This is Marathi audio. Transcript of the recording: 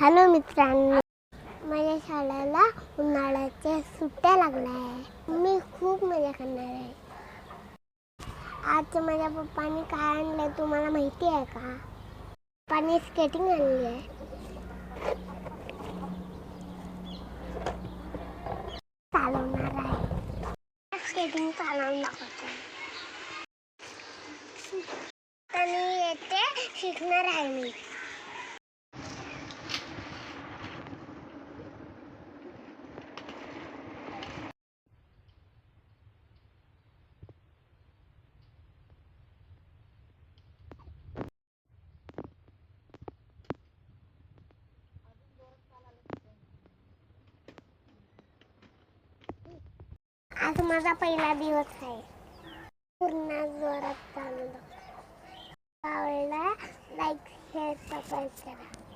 हॅलो मित्रांनो माझ्या शाळेला उन्हाळ्याच्या सुट्ट्या लागल्या आहे मी खूप मजा करणार आहे. आज माझ्या पप्पाने काय आणलं तुम्हाला माहिती आहे का? पप्पाने स्केटिंग आणली आहे. चालवणार आहे. स्केटिंग चालवून दाखवतो. आणि येते शिकणार आहे मी. आज माझा पहिला दिवस आहे. पूर्ण जोरात चालू आवडला? लाईक शेअर सबस्क्राईब करा.